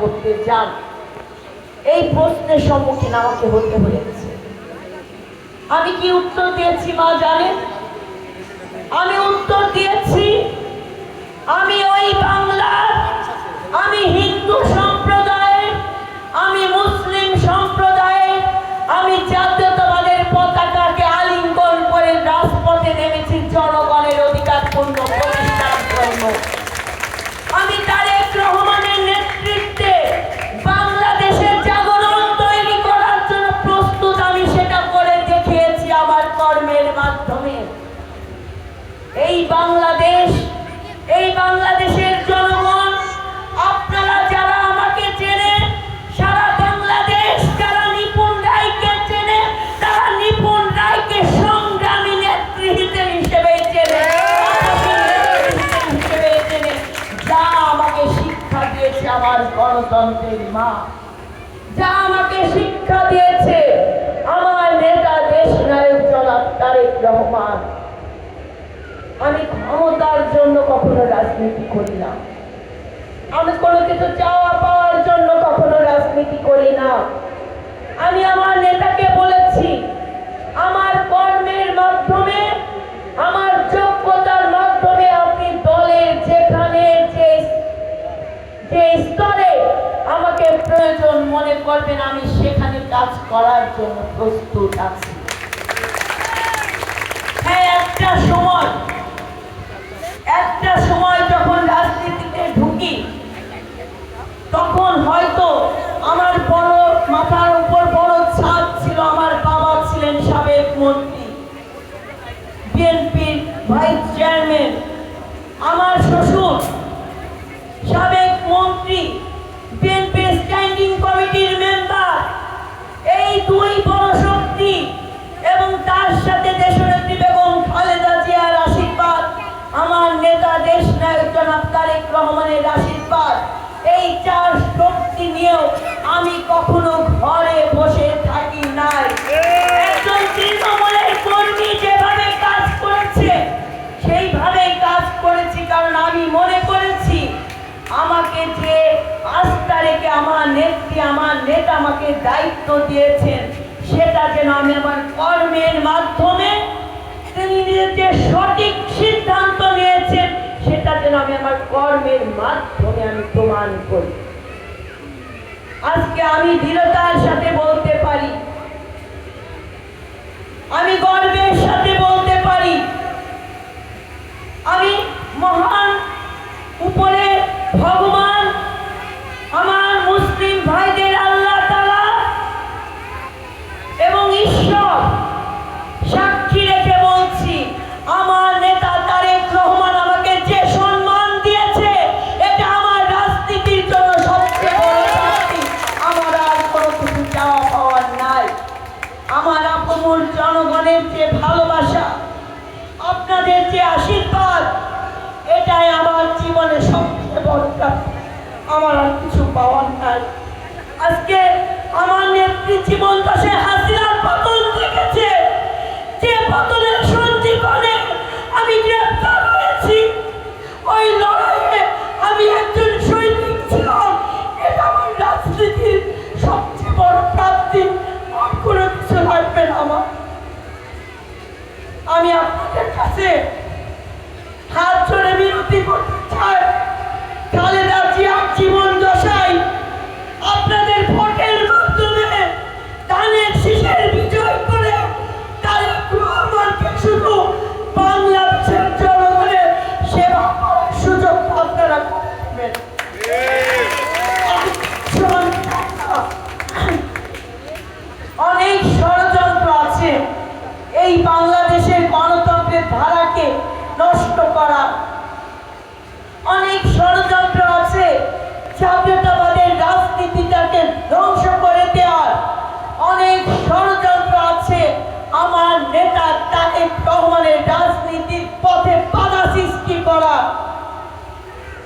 করতে চান? এই প্রশ্নের সম্মুখীন আমাকে হতে হয়েছে। আমি কি উত্তর দিয়েছি, মা জানেন আমি উত্তর দিয়েছি, আমি ওই বাংলার বাংলাদেশ, এই বাংলাদেশের জনগণ, আপনারা যারা আমাকে চেনে সারা বাংলাদেশ যারা নিপুণ রায়কে চেনে, তারা নিপুণ রায়কে সংগ্রামী নেত্রী হিসেবে চেনে হিসেবে চেনে। যা আমাকে শিক্ষা দিয়েছে আমার গণতন্ত্রের মা। যা আমাকে শিক্ষা দিয়েছে আমার নেতা দেশ নায়ক জনাব তারেক রহমান। আমি ক্ষমতার জন্য কখনো রাজনীতি করি না। আমি কোনো কিছু চাওয়া পাওয়ার জন্য কখনো রাজনীতি করি না। আমি আমার নেতাকে বলেছি, আমার কর্মের মাধ্যমে, আমার যোগ্যতার মাধ্যমে আপনি দলের যেখানে, যে যে স্তরে আমাকে প্রয়োজন মনে করবেন, আমি সেখানে কাজ করার জন্য প্রস্তুত আছি। হ্যাঁ একটা সময় একটা সময় যখন রাজনীতিতে ঢুকি তখন হয়তো আমার বড় মাথার উপর বড় ছাদ ছিল আমার বাবা ছিলেন সাবেক মন্ত্রী, বিএনপির ভাইস চেয়ারম্যান, আমার শ্বশুর, সাবেক মন্ত্রী বিএনপি স্ট্যান্ডিং কমিটির মেম্বার, এই দুই বড় শক্তি এবং তার সাথে দেশনেত্রী বেগম খালেদা জিয়ার আশীর্বাদ, আমার নেতা দেশ নায়ক জনাব তারেক রহমানের আশীর্বাদ, এই চার শক্তি নিয়েও আমি কখনো ঘরে বসে থাকি নাই। তৃণমূলের কাজ করেছে সেইভাবেই কাজ করেছি কারণ আমি মনে করেছি আমাকে যে আস্থা রেখে আমার নেত্রী, আমার নেতা আমাকে দায়িত্ব দিয়েছেন, সেটা যেন আমি আমার কর্মের মাধ্যমে তিনি যে সঠিক সিদ্ধান্ত নিয়েছেন, সেটা যেন আমি আমার কর্মের মাধ্যমে আমি প্রমাণ করি। আজকে আমি দৃঢ়তার সাথে বলতে পারি আমি গর্বের সাথে বলতে পারি আমি মহান উপরে ভগবান আমার মুসলিম ভাইদের আল্লাহ তালা এবং ঈশ্বর সাক্ষী রেখে বলছি আমার নেতা তারেক রহমান আমাকে যে সম্মান দিয়েছে এটা আমার রাজনীতির জন্য সবচেয়ে বড় শাস্তি আমার আর কোনো কিছু চাওয়া পাওয়ার নাই আমার আপমূল জনগণের যে ভালোবাসা আপনাদের যে আশীর্বাদ এটাই আমার জীবনে সবচেয়ে বড় প্রাপ্তি। আমার আর কিছু পাওয়ার নাই আজকে আমার নেত্রী জীবন দাসে হাসিনার পতন দেখেছে যে পতনের সঞ্জীবনে আমি গ্রেপ্তার হয়েছি ওই লড়াইয়ে আমি একজন সৈনিক ছিলাম এটা আমার রাজনীতির সবচেয়ে বড় প্রাপ্তি আর কোনো কিছু লাগবে না আমার আমি আপনাদের কাছে হাত ধরে বিরতি করতে চাই খালেদা জিয়ার জীবন দশায় আপনাদের ভোটের মাধ্যমে ধানের শীষের বিজয় করে তারেক রহমানকে শুধু বাংলাদেশের জনগণের সেবা করার সুযোগ আপনারা করে দেবেন অনেক ষড়যন্ত্র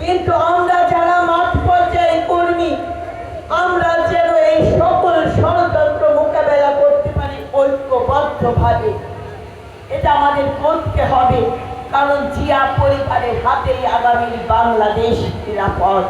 কিন্তু আমরা যারা মাঠ পর্যায়ে কর্মী, আমরা যেন এই সকল ষড়যন্ত্র মোকাবেলা করতে পারি ঐক্যবদ্ধভাবে। এটা আমাদের করতে হবে, কারণ জিয়া পরিবারের হাতেই আগামী বাংলাদেশ নিরাপদ।